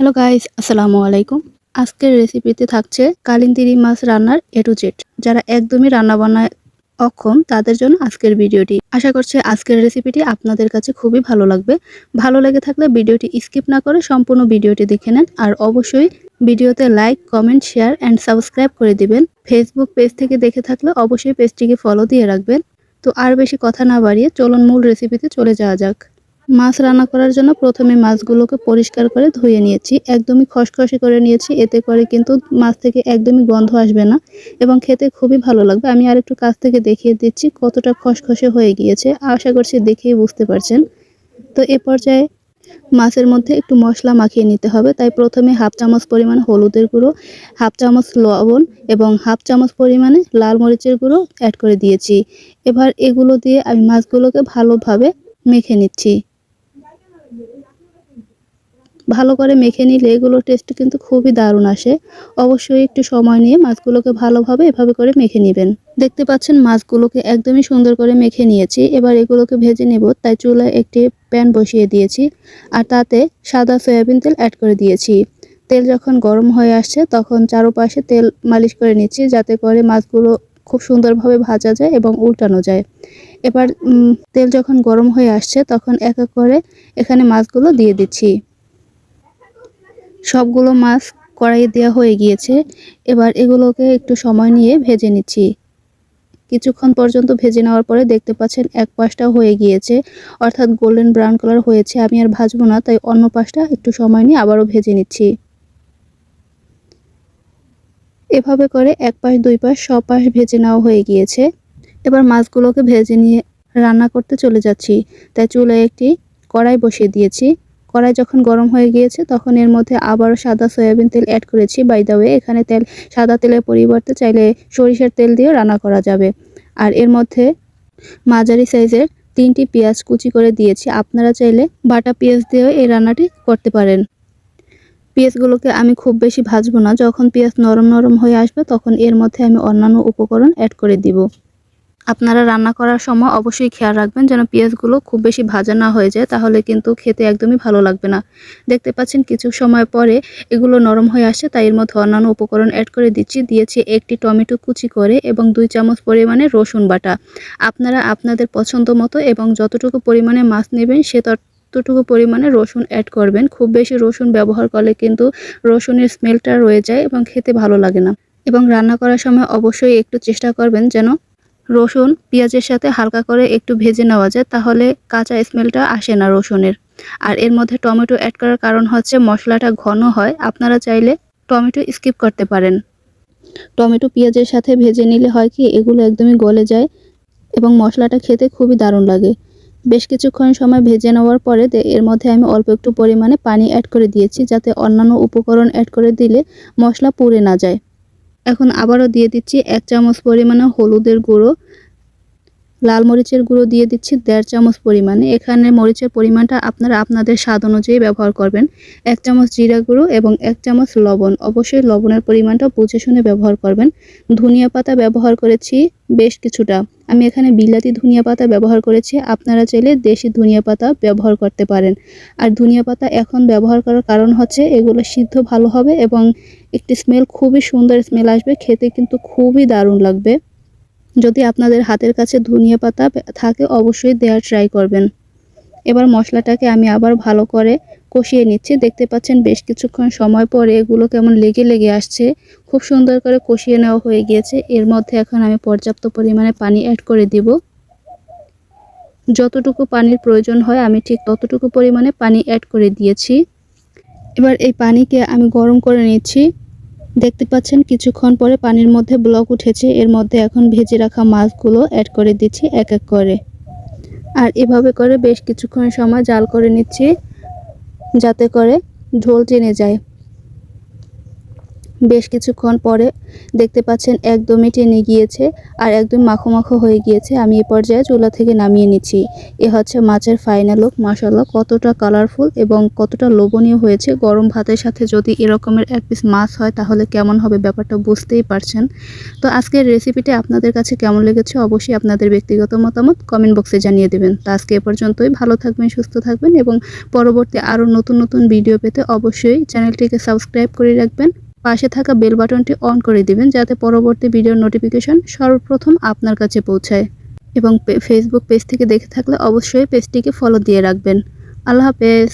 Hello guys আসসালামু আলাইকুম আজকের রেসিপিতে থাকছে কালিন্দিরি মাছ রান্নার এ টু জেড যারা একদমই রান্না বান্নায় অক্ষম, তাদের জন্য আজকের ভিডিওটি। আশা করছি আজকের রেসিপিটি আপনাদের কাছে খুবই ভালো লাগবে। ভালো লেগে থাকলে ভিডিওটি স্কিপ না করে সম্পূর্ণ ভিডিওটি দেখে নেন। আর অবশ্যই ভিডিওতে like comment share and subscribe করে দিবেন। ফেসবুক পেজ থেকে দেখে থাকলে অবশ্যই পেজটিকে ফলো দিয়ে রাখবেন। তো আর বেশি কথা না বাড়িয়ে চলুন মূল রেসিপিতে চলে যাওয়া যাক। মাছ রান্না করার জন্য প্রথমে মাছগুলোকে পরিষ্কার করে ধুয়ে নিয়েছি। একদমই খসখসে করে নিয়েছি, এতে করে কিন্তু মাছ থেকে একদমই গন্ধ আসবে না এবং খেতে খুবই ভালো লাগবে। আমি আর একটু কাছ থেকে দেখিয়ে দিচ্ছি কতটা খসখসে হয়ে গিয়েছে। আশা করছি দেখেই বুঝতে পারছেন। তো এ পর্যায়ে মাছের মধ্যে একটু মশলা মাখিয়ে নিতে হবে। তাই প্রথমে হাফ চামচ পরিমাণ হলুদের গুঁড়ো, হাফ চামচ লবণ এবং হাফ চামচ পরিমাণে লাল মরিচের গুঁড়ো অ্যাড করে দিয়েছি। এবার এগুলো দিয়ে আমি মাছগুলোকে ভালোভাবে মেখে নিচ্ছি। ভালো করে মেখে নিলে এগুলোর টেস্ট কিন্তু খুবই দারুণ আসে। অবশ্যই একটু সময় নিয়ে মাছগুলোকে ভালোভাবে এভাবে করে মেখে নেবেন। দেখতে পাচ্ছেন মাছগুলোকে একদমই সুন্দর করে মেখে নিয়েছি। এবার এগুলোকে ভেজে নেব, তাই চুলায় একটি প্যান বসিয়ে দিয়েছি। আর তাতে সাদা সয়াবিন তেল অ্যাড করে দিয়েছি। তেল যখন গরম হয়ে আসছে, তখন চারোপাশে তেল মালিশ করে নিচ্ছি, যাতে করে মাছগুলো খুব সুন্দরভাবে ভাজা যায় এবং উল্টানো যায়। এবার তেল যখন গরম হয়ে আসছে, তখন এক এক করে এখানে মাছগুলো দিয়ে দিচ্ছি। সবগুলো মাছ কড়াইয়ে দেওয়া হয়ে গিয়েছে। এবার এগুলোকে একটু সময় নিয়ে ভেজে নিচ্ছি। কিছুক্ষণ পর্যন্ত ভেজে নেওয়ার পরে দেখতে পাচ্ছেন এক পাশটা হয়ে গিয়েছে, অর্থাৎ গোল্ডেন ব্রাউন কালার হয়েছে। আমি আর ভাজবো না, তাই অন্য পাশটা একটু সময় নিয়ে আবারও ভেজে নিচ্ছি। এভাবে করে এক পাশ, দুই পাশ সব পাশ ভেজে নেওয়া হয়ে গিয়েছে। এবার মাছগুলোকে ভেজে নিয়ে রান্না করতে চলে যাচ্ছি, তাই চুলায় একটি কড়াই বসিয়ে দিয়েছি। কড়াই যখন গরম হয়ে গিয়েছে, তখন এর মধ্যে আবারও সাদা সয়াবিন তেল অ্যাড করেছি। বাই দা ওয়ে এখানে তেল, সাদা তেলের পরিবর্তে চাইলে সরিষার তেল দিয়েও রান্না করা যাবে। আর এর মধ্যে মাঝারি সাইজের তিনটি পেঁয়াজ কুচি করে দিয়েছি। আপনারা চাইলে বাটা পেঁয়াজ দিয়েও এই রান্নাটি করতে পারেন। পেঁয়াজগুলোকে আমি খুব বেশি ভাজবো না। যখন পেঁয়াজ নরম নরম হয়ে আসবে, তখন এর মধ্যে আমি অন্যান্য উপকরণ অ্যাড করে দিব। আপনারা রান্না করার সময় অবশ্যই খেয়াল রাখবেন যেন পেঁয়াজগুলো খুব বেশি ভাজা না হয়ে যায়, তাহলে কিন্তু খেতে একদমই ভালো লাগবে না। দেখতে পাচ্ছেন কিছু সময় পরে এগুলো নরম হয়ে আসছে, তাই এর মধ্যে অন্যান্য উপকরণ অ্যাড করে দিচ্ছি। দিয়েছি একটি টমেটো কুচি করে এবং দুই চামচ পরিমাণে রসুন বাটা। আপনারা আপনাদের পছন্দ মতো এবং যতটুকু পরিমাণে মাছ নেবেন, সে ততটুকু পরিমাণে রসুন অ্যাড করবেন। খুব বেশি রসুন ব্যবহার করলে কিন্তু রসুনের স্মেলটা রয়ে যায় এবং খেতে ভালো লাগে না। এবং রান্না করার সময় অবশ্যই একটু চেষ্টা করবেন যেন রসুন পেঁয়াজের সাথে হালকা করে একটু ভেজে নেওয়া যায়, তাহলে কাঁচা স্মেলটা আসে না রসুনের। আর এর মধ্যে টমেটো অ্যাড করার কারণ হচ্ছে মশলাটা ঘন হয়, আপনারা চাইলে টমেটো স্কিপ করতে পারেন। টমেটো পেঁয়াজের সাথে ভেজে নিলে হয় কি, এগুলো একদমই গলে যায় এবং মশলাটা খেতে খুবই দারুণ লাগে। বেশ কিছুক্ষণ সময় ভেজে নেওয়ার পরে এর মধ্যে আমি অল্প একটু পরিমাণে পানি অ্যাড করে দিয়েছি, যাতে অন্যান্য উপকরণ অ্যাড করে দিলে মশলা পুড়ে না যায়। এখন আবারও দিয়ে দিচ্ছি এক চামচ পরিমাণে হলুদের গুঁড়ো। লাল মরিচের গুঁড়ো দিয়ে দিচ্ছি দেড় চামচ পরিমাণে। এখানে মরিচের পরিমাণটা আপনারা আপনাদের স্বাদ অনুযায়ী ব্যবহার করবেন। এক চামচ জিরা গুঁড়ো এবং এক চামচ লবণ। অবশ্যই লবণের পরিমাণটা বুঝে শুনে ব্যবহার করবেন। ধনিয়া পাতা ব্যবহার করেছি বেশ কিছুটা। আমি এখানে বিলাতি ধনিয়া পাতা ব্যবহার করেছি। আপনারা চাইলে দেশি ধনিয়া পাতা ব্যবহার করতে পারেন। আর ধনিয়া পাতা এখন ব্যবহার করার কারণ হচ্ছে এগুলো সিদ্ধ ভালো হবে এবং একটি স্মেল খুবই সুন্দর স্মেল আসবে। খেতে কিন্তু খুবই দারুণ লাগবে। যদি আপনাদের হাতের কাছে ধনিয়া পাতা থাকে, অবশ্যই দেওয়ার ট্রাই করবেন। এবার মশলাটাকে আমি আবার ভালো করে কষিয়ে নিচ্ছি। দেখতে পাচ্ছেন বেশ কিছুক্ষণ সময় পরে এগুলো কেমন লেগে লেগে আসছে। খুব সুন্দর করে কষিয়ে নেওয়া হয়ে গিয়েছে। এর মধ্যে এখন আমি পর্যাপ্ত পরিমাণে পানি অ্যাড করে দিব। যতটুকু পানির প্রয়োজন হয়, আমি ঠিক ততটুকু পরিমাণে পানি অ্যাড করে দিয়েছি। এবার এই পানিকে আমি গরম করে নিচ্ছি। দেখতে পাচ্ছেন, কিছুক্ষণ পরে পানির মধ্যে ব্লক উঠেছে। এর মধ্যে এখন ভেজে রাখা মাছগুলো অ্যাড করে দিচ্ছি এক এক করে। আর এভাবে করে বেশ কিছুক্ষণ সময় জাল করে নিচ্ছি, যাতে করে ঢোল টেনে যায়। বেশ কিছুক্ষণ পরে দেখতে পাচ্ছেন একদমই টেনে গিয়েছে আর একদম মাখো মাখো হয়ে গিয়েছে। আমি এ পর্যায়ে চুলা থেকে নামিয়ে নিচ্ছি। এ হচ্ছে মাছের ফাইনাল লুক মাসাল্লাহ কতটা কালারফুল এবং কতটা লোভনীয় হয়েছে। গরম ভাতের সাথে যদি এরকমের এক পিস মাছ হয়, তাহলে কেমন হবে ব্যাপারটা বুঝতেই পারছেন। তো আজকের রেসিপিটি আপনাদের কাছে কেমন লেগেছে অবশ্যই আপনাদের ব্যক্তিগত মতামত কমেন্ট বক্সে জানিয়ে দেবেন। তো আজকে এ পর্যন্তই। ভালো থাকবেন, সুস্থ থাকবেন এবং পরবর্তী আরও নতুন নতুন ভিডিও পেতে অবশ্যই চ্যানেলটিকে সাবস্ক্রাইব করে রাখবেন। পাশে থাকা বেল বাটনটি অন করে দিবেন যাতে পরবর্তী ভিডিও নোটিফিকেশন সর্বপ্রথম আপনার কাছে পৌঁছায়। এবং ফেসবুক পেজ থেকে দেখে থাকলে অবশ্যই পেজটিকে ফলো দিয়ে রাখবেন। আল্লাহ হাফেজ।